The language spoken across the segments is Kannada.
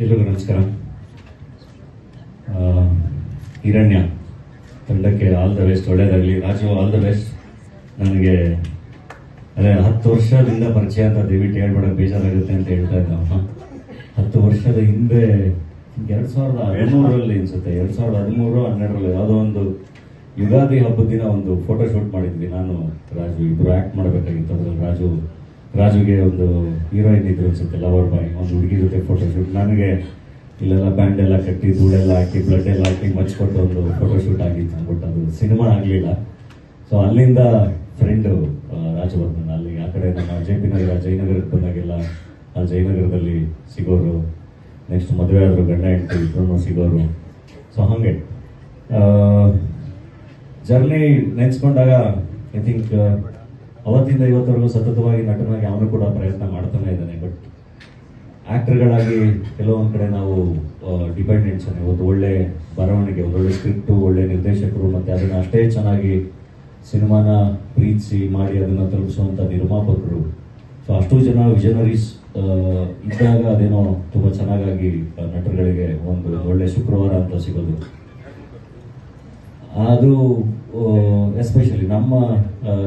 ಎಲ್ರಿಗೂ ನಮಸ್ಕಾರ. ಹಿರಣ್ಯ ತಂಡಕ್ಕೆ ಆಲ್ ದ ಬೆಸ್ಟ್ ಒಳ್ಳೇದಾಗಲಿ. ರಾಜು ಆಲ್ ದ ಬೆಸ್ಟ್ ನನಗೆ, ಅದೇ, ಹತ್ತು ವರ್ಷದಿಂದ ಪರಿಚಯ ಅಂತ ದಯವಿಟ್ಟು ಹೇಳ್ಬೇಡ, ಬೇಜಾರಾಗುತ್ತೆ ಅಂತ ಹೇಳ್ತಾ ಇದ್ದ. ಹತ್ತು ವರ್ಷದ ಹಿಂದೆ, ಎರಡು ಸಾವಿರದ ಹದಿಮೂರರಲ್ಲಿ ಅನ್ಸುತ್ತೆ. ಎರಡು ಸಾವಿರದ ಹದಿಮೂರು, ಹನ್ನೆರಡರಲ್ಲಿ ಯಾವುದೋ ಒಂದು ಯುಗಾದಿ ಹಬ್ಬದ ದಿನ ಒಂದು ಫೋಟೋ ಶೂಟ್ ಮಾಡಿದ್ವಿ. ನಾನು, ರಾಜು ಇಬ್ಬರು ಆ್ಯಕ್ಟ್ ಮಾಡಬೇಕಾಗಿತ್ತು. ಅದರಲ್ಲಿ ರಾಜು, ರಾಜುಗೆ ಒಂದು ಹೀರೋಯಿನ್ ಇದ್ರು ಅನ್ಸುತ್ತೆ ಲವರ್ ಬಾಯ್ ಒಂದು ಹುಡುಗಿ ಜೊತೆ ಫೋಟೋ ಶೂಟ್ ನನಗೆ ಇಲ್ಲೆಲ್ಲ ಬ್ಯಾಂಡ್ ಎಲ್ಲ ಕಟ್ಟಿ, ಧೂಳೆಲ್ಲ ಹಾಕಿ ಬ್ಲಡ್ ಎಲ್ಲ ಹಾಕಿ ಮಚ್ಕೊಟ್ಟು ಒಂದು ಫೋಟೋ ಶೂಟ್ ಆಗಿತ್ತು ಅಂದ್ಬಿಟ್ಟು ಅದು ಸಿನಿಮಾ ಆಗಲಿಲ್ಲ. ಸೊ ಅಲ್ಲಿಂದ ಫ್ರೆಂಡು ರಾಜವರ್ಧನ್, ಅಲ್ಲಿ ಆ ಕಡೆ ನಮ್ಮ ಜೆ ಪಿ ನಗರ, ಜಯನಗರಕ್ಕೆ ಬಂದಾಗೆಲ್ಲ ಆ ಜಯನಗರದಲ್ಲಿ ಸಿಗೋರು. ನೆಕ್ಸ್ಟ್ ಮದುವೆ ಆದರು ಗಂಡ ಹೆಂಡತಿ ಇಬ್ಬರು ಸಿಗೋರು. ಸೊ ಹಾಗೆ. ಜರ್ನಿ ನೆನೆಸ್ಕೊಂಡಾಗ ಐ ಥಿಂಕ್ ಅವತ್ತಿಂದ ಇವತ್ತವರೆಗೂ ಸತತವಾಗಿ ನಟನಾಗಿ ಅವನು ಕೂಡ ಪ್ರಯತ್ನ ಮಾಡ್ತಾನೆ ಇದ್ದಾನೆ. ಬಟ್ ಆಕ್ಟರ್ಗಳಾಗಿ ಕೆಲವೊಂದು ಕಡೆ ನಾವು ಡಿಪೆಂಡೆಂಟ್ಸ್ ಒಂದು ಒಳ್ಳೆ ಬರವಣಿಗೆ ಒಳ್ಳೆ ಸ್ಕ್ರಿಪ್ಟು ಒಳ್ಳೆ ನಿರ್ದೇಶಕರು, ಮತ್ತು ಅದನ್ನು ಅಷ್ಟೇ ಚೆನ್ನಾಗಿ ಸಿನಿಮಾನ ಪ್ರೀತಿಸಿ ಮಾಡಿ ಅದನ್ನು ತಲುಪಿಸುವಂಥ ನಿರ್ಮಾಪಕರು. ಸೊ ಅಷ್ಟು ಜನ ವಿಜನರೀಸ್ ಇದ್ದಾಗ ಅದೇನೋ ತುಂಬ ಚೆನ್ನಾಗಾಗಿ ನಟರುಗಳಿಗೆ ಒಂದು ಒಳ್ಳೆ ಶುಕ್ರವಾರ ಅಂತ ಸಿಗೋದು. ಅದು ಎಸ್ಪೆಷಲಿ ನಮ್ಮ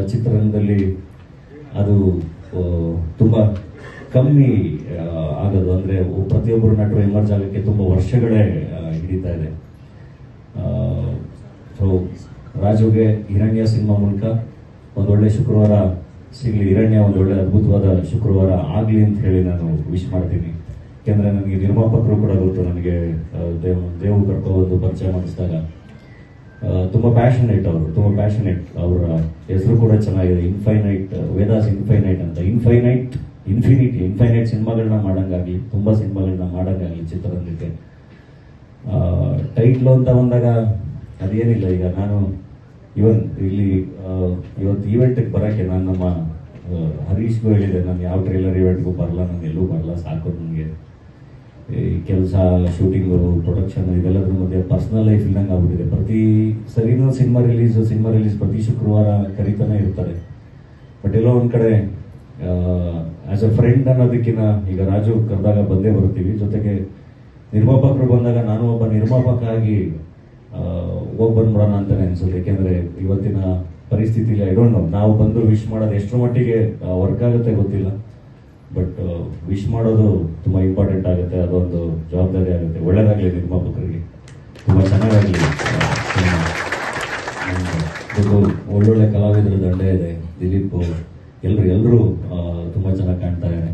ಚಿತ್ರರಂಗದಲ್ಲಿ ಅದು ತುಂಬ ಕಮ್ಮಿ ಆಗೋದು ಅಂದರೆ ಪ್ರತಿಯೊಬ್ಬರು ನಟರು ಎಮರ್ಜ್ ಆಗೋಕ್ಕೆ ತುಂಬ ವರ್ಷಗಳೇ ಹಿಡಿತಾ ಇದೆ. ಸೊ, ರಾಜುಗೆ ಹಿರಣ್ಯ ಸಿನಿಮಾ ಮೂಲಕ ಒಂದೊಳ್ಳೆ ಶುಕ್ರವಾರ ಸಿಗಲಿ. ಹಿರಣ್ಯ ಒಂದು ಅದ್ಭುತವಾದ ಶುಕ್ರವಾರ ಆಗಲಿ ಅಂತ ಹೇಳಿ ನಾನು ವಿಶ್ ಮಾಡ್ತೀನಿ. ಯಾಕೆಂದರೆ ನನಗೆ ನಿರ್ಮಾಪಕರು ಕೂಡ ಗೊತ್ತು. ನನಗೆ ದೇವ, ದೇವ್ ಕರ್ಕೊಂಡು ಪರಿಚಯ ಮಾಡಿಸಿದಾಗ ತುಂಬ ಪ್ಯಾಷನೇಟ್ ಅವರು, ತುಂಬ ಪ್ಯಾಷನೇಟ್ ಅವರ ಹೆಸರು ಕೂಡ ಚೆನ್ನಾಗಿದೆ. ಇನ್ಫೈನೈಟ್ ವೇದಾಸ್ ಇನ್ಫೈನೈಟ್ ಅಂತ. ಇನ್ಫೈನೈಟ್ ಇನ್ಫಿನಿಟಿ ಇನ್ಫೈನೈಟ್ ಸಿನಿಮಾಗಳನ್ನ ಮಾಡೋಂಗಾಗಲಿ ತುಂಬ ಸಿನಿಮಾಗಳನ್ನ ಮಾಡೋಂಗಾಗಲಿ ಚಿತ್ರರಂಗಕ್ಕೆ. ಟೈಟ್ಲು ಅಂತ ಬಂದಾಗ ಅದೇನಿಲ್ಲ. ಈಗ ನಾನು ಇವನ್ ಇಲ್ಲಿ ಇವತ್ತು ಈವೆಂಟಿಗೆ ಬರೋಕ್ಕೆ ನಾನು ನಮ್ಮ ಹರೀಶ್ಗೂ ಹೇಳಿದೆ. ನಾನು ಯಾವ ಟ್ರೈಲರ್ ಇವೆಂಟ್ಗೂ ಬರಲ್ಲ, ನಾನು ಎಲ್ಲೂ ಬರಲ್ಲ, ಸಾಕು ನನಗೆ. ಈ ಕೆಲಸ, ಶೂಟಿಂಗು ಪ್ರೊಡಕ್ಷನ್ ಇದೆಲ್ಲದ್ರ ಮಧ್ಯೆ ಪರ್ಸನಲ್ ಲೈಫ್ ಇಲ್ದಂಗೆ ಆಗ್ಬಿಟ್ಟಿದೆ. ಪ್ರತಿ ಸರಿನೂ ಸಿನಿಮಾ ರಿಲೀಸ್ ಸಿನಿಮಾ ರಿಲೀಸ್ ಪ್ರತಿ ಶುಕ್ರವಾರ ಕರೀತಾನೆ ಇರ್ತಾರೆ. ಬಟ್ ಎಲ್ಲೋ ಒಂದು ಕಡೆ ಆ್ಯಸ್ ಅ ಫ್ರೆಂಡ್ ಅನ್ನೋದಕ್ಕಿಂತ ಈಗ ರಾಜು ಕರೆದಾಗ ಬಂದೇ ಬರ್ತೀವಿ. ಜೊತೆಗೆ ನಿರ್ಮಾಪಕರು ಬಂದಾಗ ನಾನು ಒಬ್ಬ ನಿರ್ಮಾಪಕ ಆಗಿ ಹೋಗಿ ಬಂದ್ಬಿಡೋಣ ಅಂತಲೇ ಅನ್ಸುತ್ತೆ. ಯಾಕೆಂದ್ರೆ ಇವತ್ತಿನ ಪರಿಸ್ಥಿತಿಲಿ ಐ ಡೋಂಟ್ ನೋ ನಾವು ಬಂದು ವಿಶ್ ಮಾಡೋದು ಎಷ್ಟರ ಮಟ್ಟಿಗೆ ವರ್ಕ್ ಆಗುತ್ತೆ ಗೊತ್ತಿಲ್ಲ. ಬಟ್ ವಿಶ್ ಮಾಡೋದು ತುಂಬ ಇಂಪಾರ್ಟೆಂಟ್ ಆಗುತ್ತೆ. ಅದೊಂದು ಜವಾಬ್ದಾರಿ ಆಗುತ್ತೆ. ಒಳ್ಳೇದಾಗಲಿ ನಿರ್ಮಾಪಕರಿಗೆ ತುಂಬ ಚೆನ್ನಾಗಾಗಲಿ. ಒಳ್ಳೊಳ್ಳೆ ಕಲಾವಿದರ ದಂಡೆ ಇದೆ. ದಿಲೀಪ್ ಎಲ್ಲರೂ ಎಲ್ಲರೂ ತುಂಬ ಚೆನ್ನಾಗಿ ಕಾಣ್ತಾ ಇದ್ದಾರೆ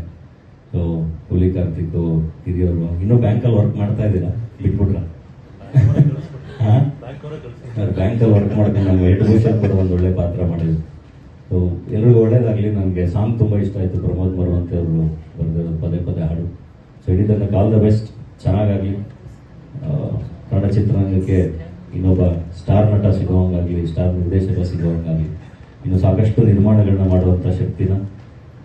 ಸೊ ಹುಲಿ ಕಾರ್ತಿಕ್ ಹಿರಿಯವರು ಇನ್ನೂ ಬ್ಯಾಂಕಲ್ಲಿ ವರ್ಕ್ ಮಾಡ್ತಾ ಇದ್ದೀರಾ? ಬಿಟ್ಬಿಟ್ರ? ಬ್ಯಾಂಕಲ್ಲಿ ವರ್ಕ್ ಮಾಡ್ಕೊಂಡು ನಾನು ಎರಡು ಕೂಡ ಒಂದು ಒಳ್ಳೆ ಪಾತ್ರ ಮಾಡಿದ್ರು. ಸೊ ಎಲ್ರಿಗೂ ಒಳ್ಳೇದಾಗಲಿ. ನನಗೆ ಸಾಂಗ್ ತುಂಬ ಇಷ್ಟ ಆಯಿತು. ಪ್ರಮೋದ್ ಮರುವಂತೆ ಅವರು ಬರೆದಿರೋದು ಪದೇ ಪದೇ ಹಾಡು. ಸೊ ಇಡೀ ಕಾಲ್ ಆಲ್ ದ ಬೆಸ್ಟ್. ಚೆನ್ನಾಗಾಗಲಿ. ಕನ್ನಡ ಚಿತ್ರರಂಗಕ್ಕೆ ಇನ್ನೊಬ್ಬ ಸ್ಟಾರ್ ನಟ ಸಿಗೋವಂಗಾಗಲಿ, ಸ್ಟಾರ್ ನಿರ್ದೇಶಕ ಸಿಗೋವಂಗಾಗಲಿ, ಇನ್ನು ಸಾಕಷ್ಟು ನಿರ್ಮಾಣಗಳನ್ನ ಮಾಡುವಂಥ ಶಕ್ತಿನ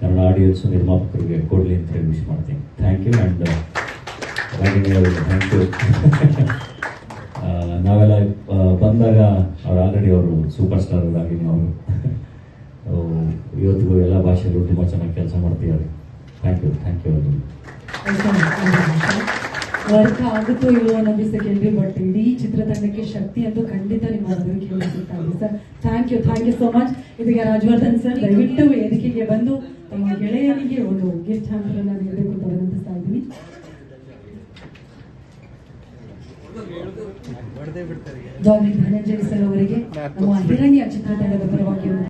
ಕನ್ನಡ ಆಡಿಯನ್ಸ್ ನಿರ್ಮಾಪಕರಿಗೆ ಕೊಡಲಿ ಅಂತ ಹೇಳಿ ವಿಶ್ ಮಾಡ್ತೀನಿ. Thank you and thank you ನಾವೆಲ್ಲ ಬಂದಾಗ ಅವ್ರು ಆಲ್ರೆಡಿ ಅವರು ಸೂಪರ್ ಸ್ಟಾರ್ ಆಗಿ ನಾವು ಇವತ್ತಿಗೂ ಎಲ್ಲ ಭಾಷೆಗಳು ತುಂಬ ಚೆನ್ನಾಗಿ ಕೆಲಸ ಮಾಡ್ತಿದ್ದಾರೆ. Thank you thank you work ಆಗುತ್ತೋ ಇಲ್ವೋ ಅನ್ನೋದು ಸೆಕೆಂಡ್ರಿ ಬಟ್ ಇಡೀ ಚಿತ್ರತಂಡಕ್ಕೆ ಶಕ್ತಿ ಅಂತೂ ಖಂಡಿತ ನಿಮ್ಮ ಸಿಗ್ತಾರೆ sir thank you thank you so much ಇದೀಗ ರಾಜವರ್ಧನ್ ಸರ್ ದಯವಿಟ್ಟು ವೇದಿಕೆಗೆ ಬಂದು ತಮ್ಮ ಗೆಳೆಯರಿಗೆ ಒಂದು ಗಿಫ್ಟ್ ಹ್ಯಾಂಪರನ್ನ ನೀಡಬೇಕು ಅಂತ ವಿನಂತಿಸ್ತಾ ಇದ್ದೀನಿ. ಧನಂಜಯ ಸರ್ ಅವರಿಗೆ ನಮ್ಮ ಹಿರಣ್ಯ ಚಿತ್ರತಂಡದ ಪರವಾಗಿ